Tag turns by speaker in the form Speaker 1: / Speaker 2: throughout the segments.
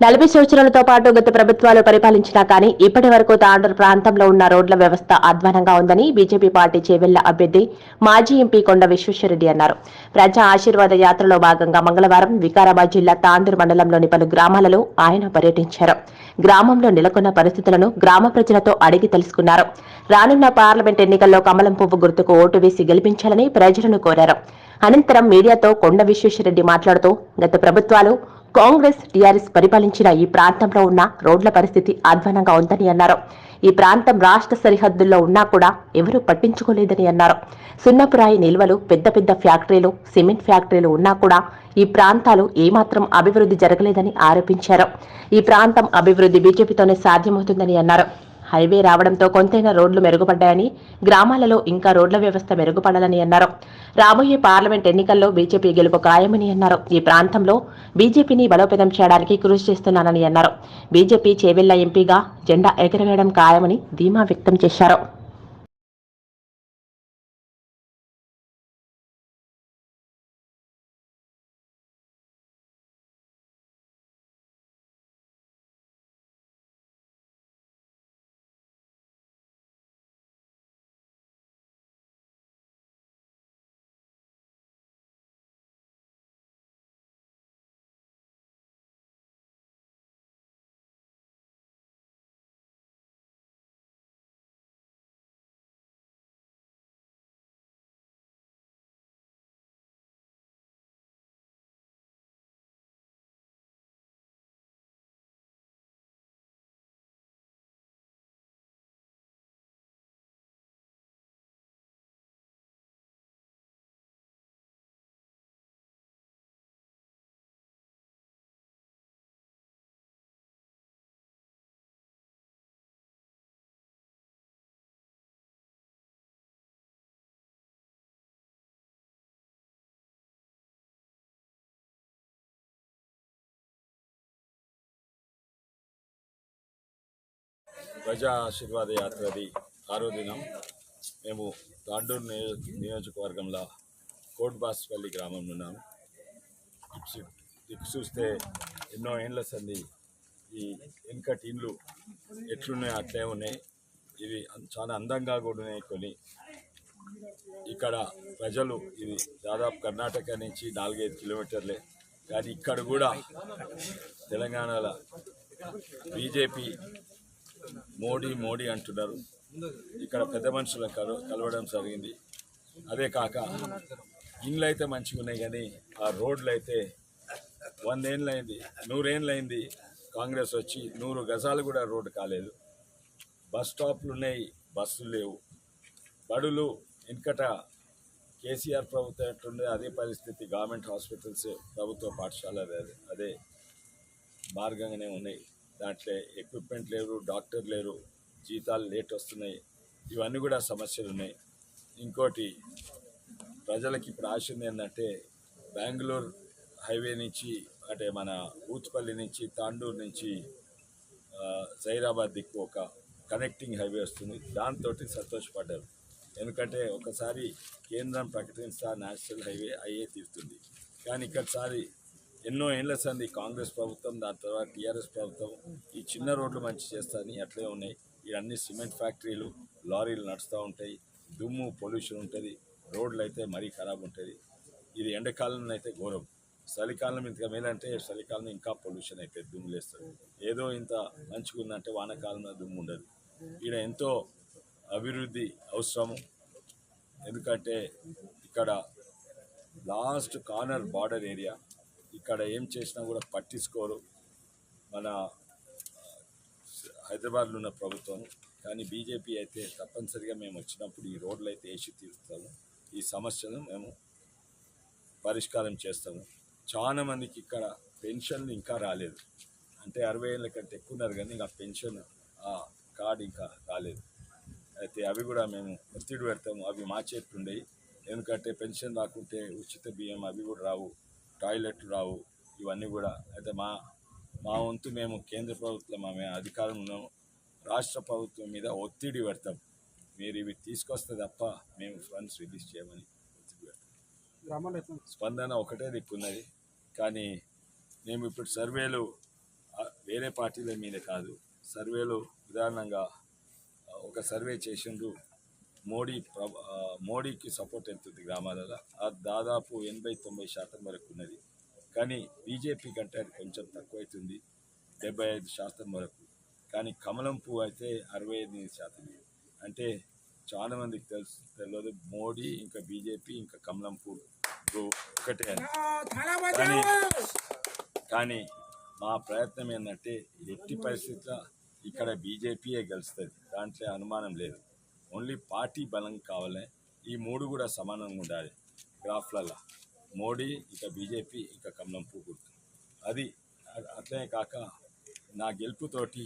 Speaker 1: నలభై సంవత్సరాలతో పాటు గత ప్రభుత్వాలు పరిపాలించినా కానీ ఇప్పటి వరకు తాండూరు ప్రాంతంలో ఉన్న రోడ్ల వ్యవస్థ అధ్వానంగా ఉందని బీజేపీ పార్టీ చేవెళ్ళ అభ్యర్థి మాజీ ఎంపీ కొండ విశ్వేశ్వరరెడ్డి అన్నారు. ప్రజా ఆశీర్వాద యాత్రలో భాగంగా మంగళవారం వికారాబాద్ జిల్లా తాండూరు మండలంలోని పలు గ్రామాలలో ఆయన పర్యటించారు. గ్రామంలో నెలకొన్న పరిస్థితులను గ్రామ ప్రజలతో అడిగి తెలుసుకున్నారు. రానున్న పార్లమెంట్ ఎన్నికల్లో కమలం పువ్వు గుర్తుకు ఓటు వేసి గెలిపించాలని ప్రజలను కోరారు. అనంతరం మీడియాతో కొండ విశ్వేశ్వరరెడ్డి మాట్లాడుతూ గత ప్రభుత్వాలు కాంగ్రెస్ టీఆర్ఎస్ పరిపాలించిన ఈ ప్రాంతంలో ఉన్న రోడ్ల పరిస్థితి అధ్వానంగా ఉందని అన్నారు. ఈ ప్రాంతం రాష్ట్ర సరిహద్దుల్లో ఉన్నా కూడా ఎవరూ పట్టించుకోలేదని అన్నారు. సున్నపురాయి నిల్వలు పెద్ద పెద్ద ఫ్యాక్టరీలు సిమెంట్ ఫ్యాక్టరీలు ఉన్నా కూడా ఈ ప్రాంతాలు ఏమాత్రం అభివృద్ధి జరగలేదని ఆరోపించారు. ఈ ప్రాంతం అభివృద్ధి బీజేపీతోనే సాధ్యమవుతుందని అన్నారు. హైవే రావడంతో కొంతైనా రోడ్లు మెరుగుపడ్డాయని గ్రామాలలో ఇంకా రోడ్ల వ్యవస్థ మెరుగుపడాలని అన్నారు. రాబోయే పార్లమెంట్ ఎన్నికల్లో బీజేపీ గెలుపు ఖాయమని అన్నారు. ఈ ప్రాంతంలో బీజేపీని బలోపేతం చేయడానికి కృషి చేస్తున్నానని అన్నారు. బీజేపీ చేవెళ్ళ ఎంపీగా జెండా ఎగరవేయడం ఖాయమని ధీమా వ్యక్తం చేశారు.
Speaker 2: ప్రజా ఆశీర్వాద యాత్రది ఆరో దినం మేము తాండూరు నియో నియోజకవర్గంలో కోట్బాస్పల్లి గ్రామంలో ఉన్నాము. దిక్కు చూస్తే ఎన్నో ఏండ్ల సంది ఈ వెనుకటి ఇండ్లు ఎట్లున్నాయి అట్లే ఉన్నాయి. ఇవి చాలా అందంగా కూడా ఉన్నాయి కొన్ని. ఇక్కడ ప్రజలు ఇది దాదాపు కర్ణాటక నుంచి నాలుగైదు కిలోమీటర్లే. కానీ ఇక్కడ కూడా తెలంగాణలో బీజేపీ మోడీ మోడీ అంటున్నారు. ఇక్కడ పెద్ద మనుషులు కలవ కలవడం జరిగింది. అదే కాక ఇండ్లు అయితే మంచిగా ఉన్నాయి కానీ ఆ రోడ్లు అయితే వందేళ్ళు అయింది నూరేళ్ళు అయింది కాంగ్రెస్ వచ్చి నూరు గజాలు కూడా రోడ్డు కాలేదు. బస్ స్టాప్లు ఉన్నాయి బస్సులు లేవు. బడులు వెనుకట కేసీఆర్ ప్రభుత్వం ఎట్లుండే అదే పరిస్థితి. గవర్నమెంట్ హాస్పిటల్స్ ప్రభుత్వ పాఠశాల అదే మార్గంగానే ఉన్నాయి. దాంట్లో ఎక్విప్మెంట్ లేరు డాక్టర్ లేరు జీతాలు లేట్ వస్తున్నాయి ఇవన్నీ కూడా సమస్యలు ఉన్నాయి. ఇంకోటి ప్రజలకి ఇప్పుడు ఆశ ఉంది ఏంటంటే బెంగళూరు హైవే నుంచి అంటే మన ఊత్పల్లి నుంచి తాండూరు నుంచి జైరాబాద్ దిక్కు ఒక కనెక్టింగ్ హైవే వస్తుంది. దాంతో సంతోషపడ్డారు. ఎందుకంటే ఒకసారి కేంద్రం ప్రకటిస్తా నేషనల్ హైవే అయ్యే తీరుతుంది. కానీ ఇక్కడసారి ఎన్నో ఏళ్ళ సంది కాంగ్రెస్ ప్రభుత్వం దాని తర్వాత టీఆర్ఎస్ ప్రభుత్వం ఈ చిన్న రోడ్లు మంచి చేస్తాయని అట్లే ఉన్నాయి. ఇవన్నీ సిమెంట్ ఫ్యాక్టరీలు లారీలు నడుస్తూ ఉంటాయి. దుమ్ము పొల్యూషన్ ఉంటుంది. రోడ్లు అయితే మరీ ఖరాబ్ ఉంటుంది. ఇది ఎండాకాలంలో అయితే ఘోరం. చలికాలం ఇంతగా మేలంటే చలికాలం ఇంకా పొల్యూషన్ అయితే దుమ్ము లేస్తుంది ఏదో ఇంత మంచిగా ఉందంటే వానకాలంలో దుమ్ము ఉండదు. ఈడ ఎంతో అభివృద్ధి అవసరము. ఎందుకంటే ఇక్కడ లాస్ట్ కార్నర్ బార్డర్ ఏరియా ఇక్కడ ఏం చేసినా కూడా పట్టించుకోరు. మన హైదరాబాద్లో ఉన్న ప్రభుత్వం కానీ బీజేపీ అయితే తప్పనిసరిగా మేము వచ్చినప్పుడు ఈ రోడ్లు అయితే వేసి తీరుస్తాము ఈ సమస్యను మేము పరిష్కారం చేస్తాము. చాలా మందికి ఇక్కడ పెన్షన్లు ఇంకా రాలేదు. అంటే అరవై ఏళ్ళ కంటే ఎక్కువ ఉన్నారు కానీ ఇంకా పెన్షన్ ఆ కార్డు ఇంకా రాలేదు. అయితే అవి కూడా మేము ఒత్తిడి పెడతాము. అవి మా చేతులు ఉండేవి. ఎందుకంటే పెన్షన్ రాకుంటే ఉచిత బియ్యం అవి కూడా రావు. టాయిలెట్ రావు ఇవన్నీ కూడా. అయితే మా మా వంతు మేము కేంద్ర ప్రభుత్వం మేము అధికారం ఉన్నాము. రాష్ట్ర ప్రభుత్వం మీద ఒత్తిడి పెడతాం. మీరు ఇవి తీసుకొస్తే తప్ప మేము ఫండ్స్ రిలీజ్ చేయమని ఒత్తిడి పెడతాం. స్పందన ఒకటే దిక్కున్నది. కానీ మేము ఇప్పుడు సర్వేలు వేరే పార్టీల మీద కాదు సర్వేలో ఉదాహరణంగా ఒక సర్వే చేసిండ్రు. మోడీ మోడీకి సపోర్ట్ ఎంత ఉంది గ్రామాలలో. అది దాదాపు ఎనభై తొంభై శాతం వరకు ఉన్నది. కానీ బీజేపీ కంటే అది కొంచెం తక్కువైతుంది. డెబ్బై ఐదు శాతం వరకు. కానీ కమలం పువ్వు అయితే అరవై ఎనిమిది శాతం. అంటే చాలా మందికి తెలుసు తెలియదు మోడీ ఇంకా బీజేపీ ఇంకా కమలం పువ్వు ఒకటే అని. కానీ కానీ మా ప్రయత్నం ఏంటంటే ఎట్టి పరిస్థితుల్లో ఇక్కడ బీజేపీయే గెలుస్తుంది. దాంట్లో అనుమానం లేదు. ఓన్లీ పార్టీ బలం కావాలి ఈ మూడు కూడా సమానంగా ఉండాలి. గ్రాఫ్లలో. మోడీ ఇక బీజేపీ ఇక కమలం పువ్వు అది అట్లనే కాక నా గెలుపుతోటి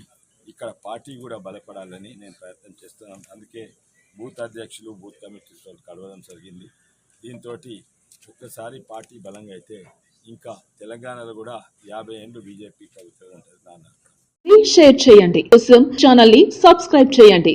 Speaker 2: ఇక్కడ పార్టీ కూడా బలపడాలని నేను ప్రయత్నం చేస్తున్నాను. అందుకే బూత్ అధ్యక్షులు బూత్ కమిటీతో కలవడం జరిగింది. దీంతో ఒక్కసారి పార్టీ బలంగా అయితే ఇంకా తెలంగాణలో కూడా యాభై ఏళ్ళు బీజేపీ ప్రభుత్వం ఉంటుంది నాన్న
Speaker 3: షేర్ చేయండి. కోసం ఛానల్ని సబ్స్క్రైబ్ చేయండి.